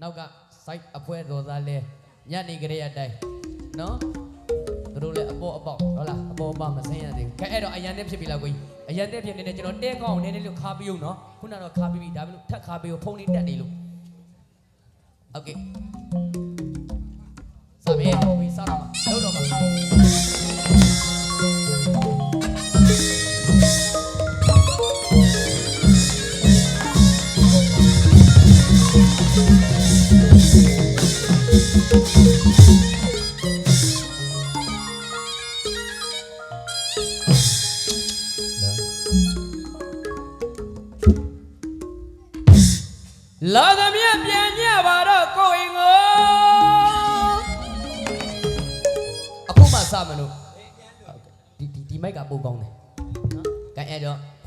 နောက်က site အဖွဲတော်သားလဲညနေကြတဲ့အတိုင်းနော်သူတို့လည်းအပေါ်အပေါက်ဟုတ်လားအပေါ်အပေါက်မစင်းရသေးဘူးခဲအဲ့တော့အရန်နဲ့ဖြစ်ပြီလားကိုကြီးအရန်နဲ့ဖြစ်နေတယ်ကျွန်တော်တဲကောင်းအောင်နည်းနည်းလေးခါပြီးဦးနော်ခုနကတော့ခါပြီးပြီဒါပေမဲ့ထပ်ခါပြီးဦးဖုန်းလေးတက်နေလို့โอเคစမယ်ကိုကြီးစတော့မှာလောက်တော့မှာ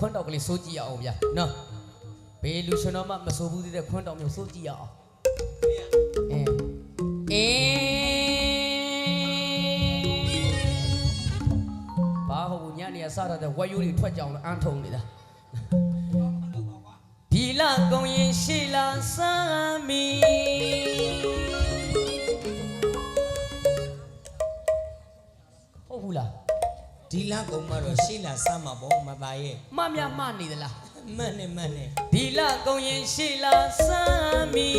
ခွန်းတော်ကလေးစိုးကြည့်ရအောင်ဗျာနော်ဘေးလူရှင်တော်မှမစိုးဘူးသေးတဲ့ခွန်းတော်မျိုးစိုးကြည့်ရအောင်အင်းအင်းဘာဟုတ်ဘူးညနေရစရတဲ့ဝက်ရိုးတွေထွက်ကြအောင်လို့အန်းထုံနေတာဒီလကုံရင်ရှိလာစမ်းမီ ဒီလကုံမတော့ရှေ့လာစမ်းမှာပေါ့မသားရဲ့မမြမနေသလားမှန်နဲ့မှန်နဲ့ဒီလကုံရင်ရှိလာစမ်းမီ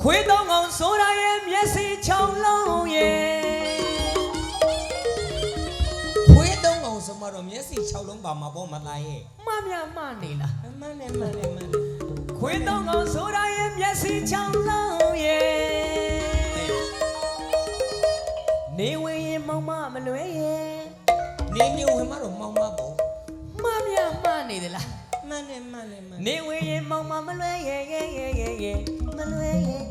ခွေးတော့ကောင်ဆိုတာရဲ့မျက်စိချောင်းလုံးရဲ့ခွေးသုံးကောင်စမတော့မျက်စိ6လုံးပါမှာပေါ့မသားရဲ့မမြမနေလားမှန်နဲ့မှန်နဲ့မှန်နဲ့ခွေးတော့ကောင်ဆိုတာရဲ့မျက်စိချောင်းလုံးရဲ့ နေဝင်ရင်မောင်မမလွဲရဲ့နေမျိုးဝင်မတော့မောင်မပေါ့မမြမနေသလားမှန်နဲ့မှန်နဲ့မှန်နေဝင်ရင်မောင်မမလွဲရဲ့ရဲ့ရဲ့ရဲ့ရဲ့မလွဲရဲ့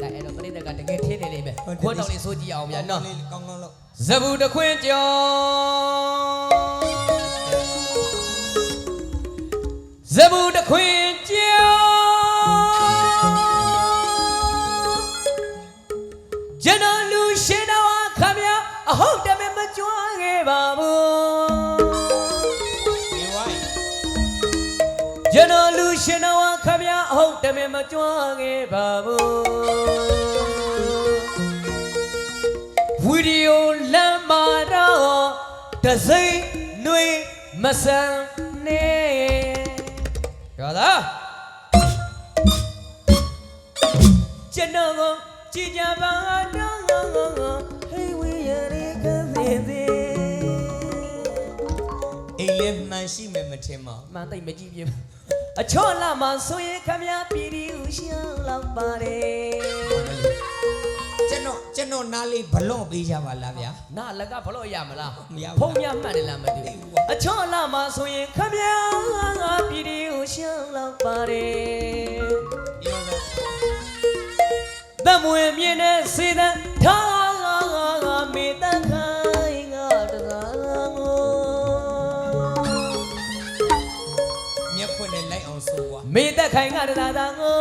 ဒါအဲ့တော့ပြိတ္တကတကယ်ထင်းနေလိမ့်မယ်ခွန်းတော်လေးစိုးကြည့်အောင်ဗျာနော်လေးကောင်းကောင်းလို့ဇဘူးတခွင်းကြောဇဘူးတခွင်းကြောကျွန်တော်လူရှင်တော်ခမရ အဟုတ်တမဲမကြွားခဲ့ပါဘူးဒီဝိုင်းကျွန်တော်လူရှင်တော်ခမရအဟုတ်တမဲမကြွားခဲ့ပါဘူးဝီဒီယိုလမ်းမာတော့တစိမ့်နှွေးမဆန်နဲ့ရတာကျွန်တော်ကိုကြည်ကြပါတော့ န်ရှိမယ်မထင်ပါမန်တိတ်မကြည့်ပြဘူးအချော့လာမှာဆိုရင်ခမရပြည်ပြီးဦးရှင်းလောက်ပါတယ်ကျွန်တော်ကျွန်တော်နားလေးဘလွန်ပေးကြပါလားဗျာ နာလကဘလို့ရမလားမရဘူး ဖုံးမြမှတ်တယ်လားမသိဘူးအချော့လာမှာဆိုရင်ခမရပြည်ပြီးဦးရှင်းလောက်ပါတယ်ရောတော့သမွေ ခိုင်ကတသာသာကို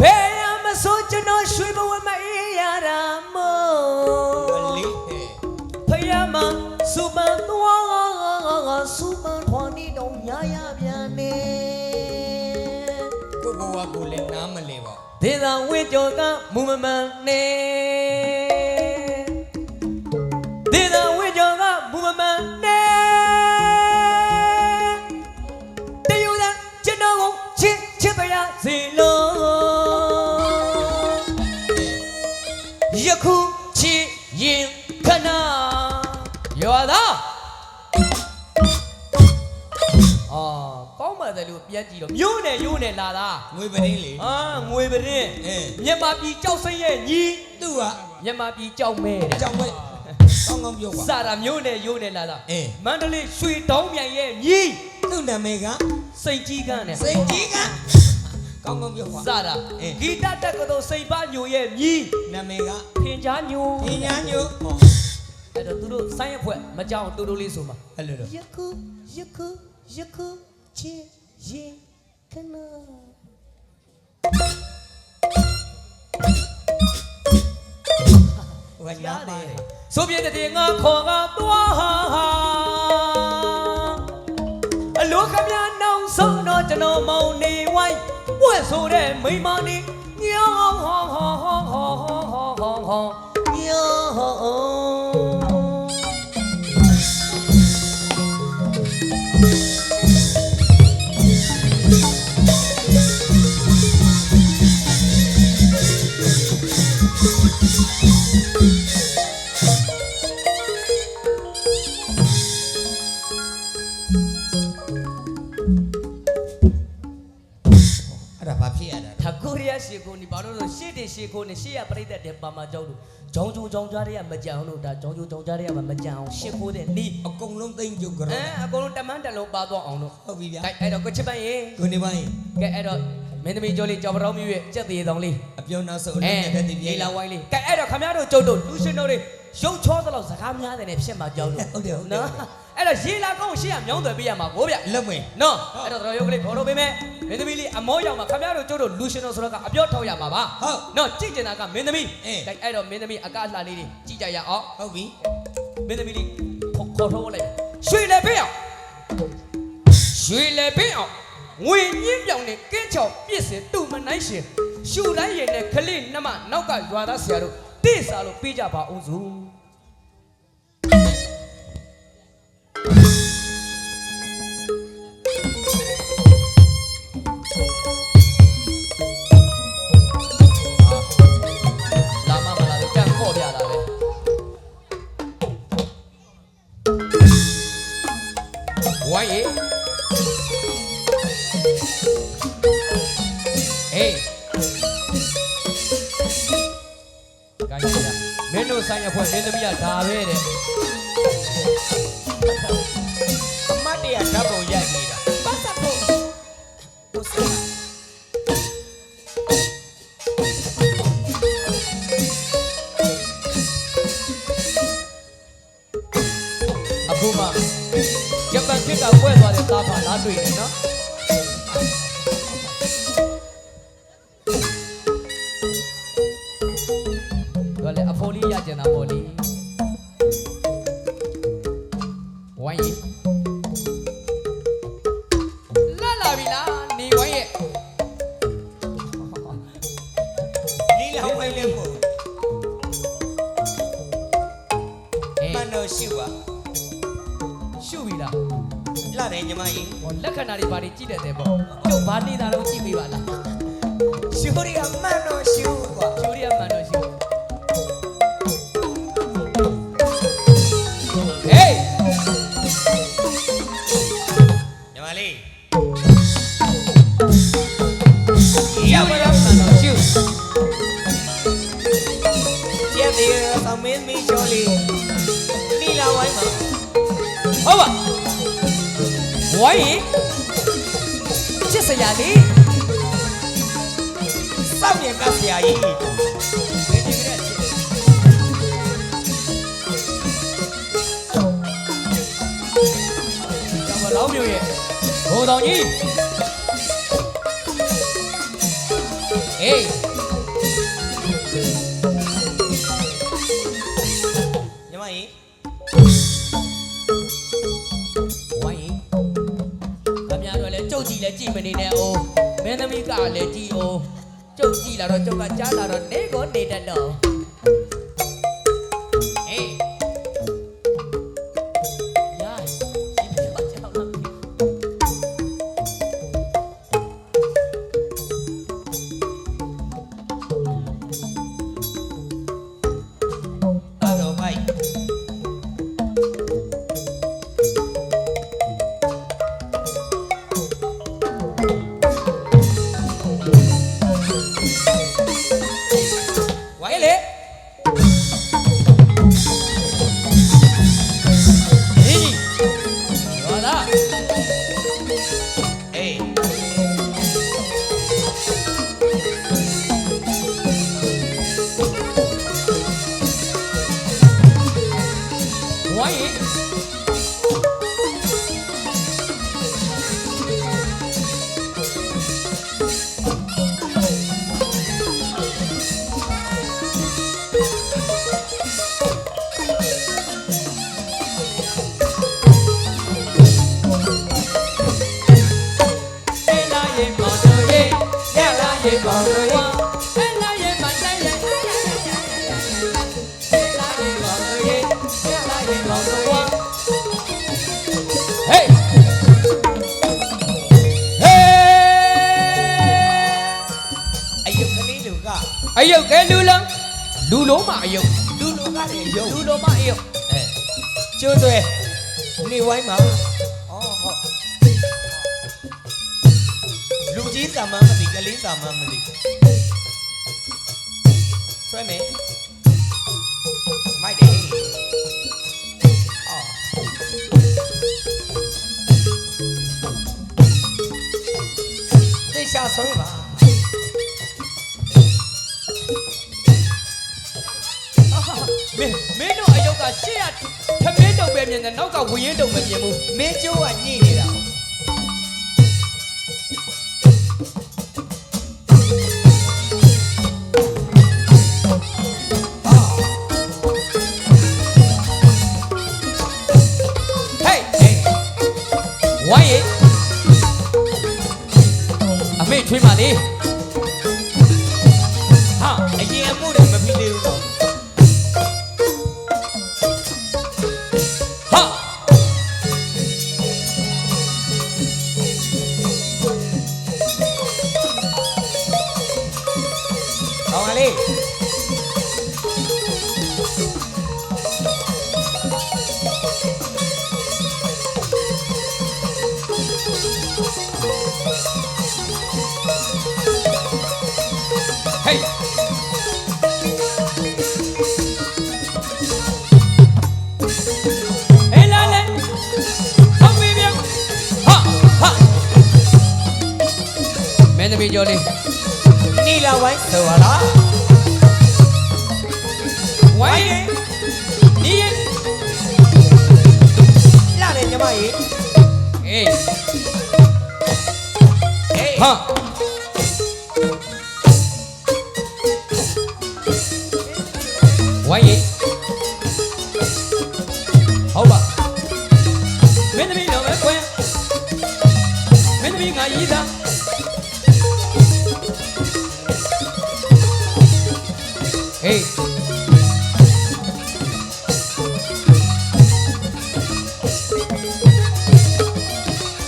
ဘယ်ရမဆိုကျွန်တော်ရွှေဘဝမအေးရတာမို့မလေးဟဲ့ဖယားမစူပန်သွားစူပန်ထွန်နီတော့ညာရပြန်နေကိုဘဝကိုလည်းနားမလဲပါဒေသာဝိကြောကမူမမန်နေ စ်ပါရစေလို့ယခုချစ်ရင်ခဏရောသာအာကောင်းပါတယ်လို့ပြန်ကြည့်တော့မျိုးနဲ့ရိုးနဲ့လာတာငွေပရင်းလေအာငွေပရင်အင်းမြန်မာပြည်ကြောက်စိမ့်ရဲ့ညီသူ့ကမြန်မာပြည်ကြောက်မဲတဲ့ကြောင်ဝဲကောင်းကောင်းပြောပါစာတာမျိုးနဲ့ရိုးနဲ့လာတာအင်းမန္တလေးရွှေတောင်းမြိုင်ရဲ့ညီသူ့နာမည်ကစိတ်ကြီးကန်းနဲ့စိတ်ကြီးက ကောင်းကောင်းပြောပါစာတာအင်းဂီတတက်ကတော်စိတ်ပါညိုရဲ့ညီနာမည်ကဖင်ချားညိုပညာညိုဟောအဲ့တော့သူတို့ဆိုင်းရဖွဲ့မကြောက်တူတူလေးဆိုမှာအဲ့လိုတော့ယခုယခုယခုချစ်ရင်ခဏဟိုကညာရားပါတယ်တယ်ဆိုပြတဲ့ငါခေါ်ကသွားဟာအခမရနောင်ဆုံးတော့ကျွန်တော်မောင်နေဝိုင်းပွ က်ဆိုတဲ့မိမနေညောင်းဟောင်းဟောင်းဟောင်းဟောင်းဟောင်းညောင်း ရှေ့တင်ရှေကိုနေရှေ့ရပြိတ္တတဲ့ပါမကြောက်လို့ဂျောင်းဂျုံဂျောင်းကြားတွေကမကြံအောင်လို့ဒါဂျောင်းဂျုံဂျောင်းကြားတွေကမကြံအောင်ရှေကိုတဲ့နီးအကုန်လုံးသိမ့်ကြုတ်ကြအဲတော့အကုန်လုံးတမန်တလုံးပါသွားအောင်လို့ဟုတ်ပြီဗျာကဲအဲ့တော့ကိုချစ်ပန်းရေကိုနေပိုင်းကဲအဲ့တော့မင်းသမီးကျော်လေးကြော်ပတော်မျိုးရဲ့ကြက်သေးတောင်လေးအပြုံးနောက်ဆုံးအအဲလုံးနဲ့တည်းပြေးဒီလာဝိုင်းလေးကဲအဲ့တော့ခမရတို့ကျုပ်တို့လူရှင်တို့တွေရုပ်ချောသလောက်စကားများတယ်နဲ့ဖြစ်မှာကြောက်လို့ဟုတ်တယ်ဟုတ်တယ်နော် အဲ့တော့ရေလာကောင်းရှေ့ကမြောင်းသွယ်ပေးရမှာကိုဗျလက်ဝင်နော်အဲ့တော့တော်ရုပ်ကလေးခေါ်တော့ပေးမယ်မင်းသမီးလေးအမောရောက်မှာခမရတို့ကျုပ်တို့လူရှင်တို့ဆိုတော့ကအပြောထောက်ရမှာပါဟုတ်နော်ကြည့်ကျင်တာကမင်းသမီးအေးကဲအဲ့တော့မင်းသမီးအကားလှလေးတွေကြည့်ကြရအောင်ဟုတ်ပြီမင်းသမီးလေးခေါ်ခေါ်ထုတ်လိုက်ရွှေလည်းပေးအောင်ရွှေလည်းပေးအောင်ငွေညင်းပြောင်နဲ့ကင်းချောက်ပြစ်စင်တူမနိုင်ရှင်ရှူတိုင်းရင်နဲ့ခလေးနှမနောက်ကရွာသားဆရာတို့တိစားလို့ပေးကြပါအောင်စု လာတယ်ညီမကြီးဟောလက္ခဏာတွေဘာတွေကြည့်တယ်တဲ့ပေါ့ကျုပ်ဘာနေတာတော့ကြည့်ပေးပါလားရှိုးရီကမန်တော့ရှိ တယ်ကျောင်းမလောင်းမျိုးရဲ့ဘုံတော်ကြီးအေးညီမကြီးဝိုင်းရင်ခမရတော့လဲကြုတ်ကြည့်လဲကြည့်မနေနဲ့အိုးမင်းသမီးကလည်းကြည့်အိုးကြုတ်ကြည့်လာတော့ကြုတ်ကကြားလာတော့နေကိုနေတတ်တော့ ಮೇಲೆ အဲ့လာရဲ့မတိုင်းရဲ့လာလေးမောင်တို့ရေလာလေးမောင်တို့ရေဟေးဟေးအယုတ်ကလေးလူကအယုတ်ကဲလူလုံးလူလုံးမအယုတ်လူလူကလည်းယုတ်လူလုံးမအယုတ်အဲကျိုးသွဲနေဝိုင်းမှာအော်ဟုတ်လူကြီးစာမမသိက လေးစာမမသိဆွဲမယ်မိုက်တယ်အော်တေချာဆွဲပါမင်းမင်းတို့အယုတ်ကရှေ့ရခမင်းတုံပဲမြင်တယ်နောက်ကဝရင်တုံမမြင်ဘူးမင်းကျိုးကညှိနေတာ ကျော်လေးနီလာဝိုင်းဆိုပါလားဝိုင်းရေဒီရေလာတယ်ညီမကြီးအေးဟေး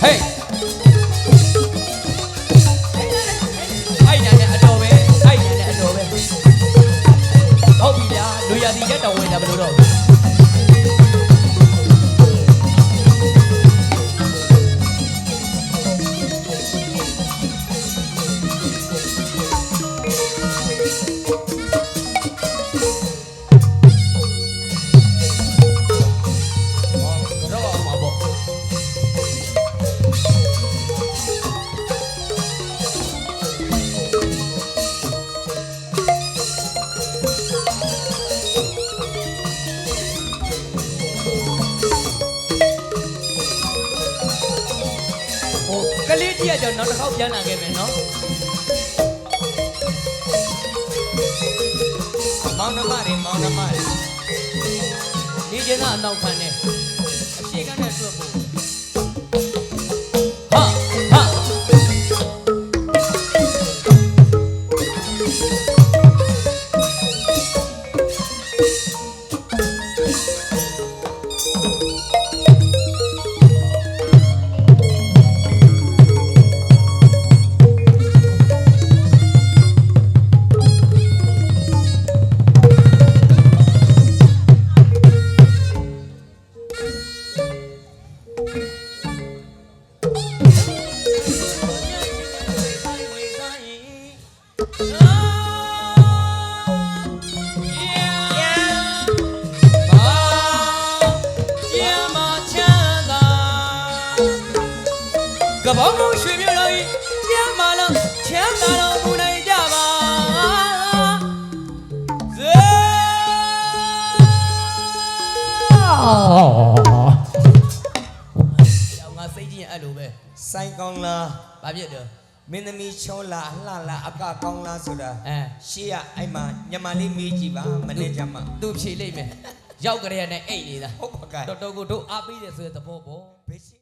ဟေး မတွေမောင်နှမတွေဒီကျင်းကအနောက်ခံနေအ ကပောင်းလုံးရွှေမြို့တော်ကြီးကျမ်းမာလုံးချမ်းသာတော်မူနိုင်ကြပါဇေအောင်ငါစိတ်ကြီးအဲ့လိုပဲဆိုင်ကောင်းလားဘာဖြစ်တယ်မင်းသမီးချောလားလှလားအကကောင်းလားဆိုတာအဲရှေ့ကအဲ့မှာညမလေးမေးကြည့်ပါမနေ့ကမှသူဖြေလိုက်မယ်ရောက်ကြရတဲ့အိတ်နေတာဟုတ်ပါကဲတော်တော်ကိုတို့အားပေးတယ်ဆိုတဲ့သဘောပေါ့ဘယ်ရှိ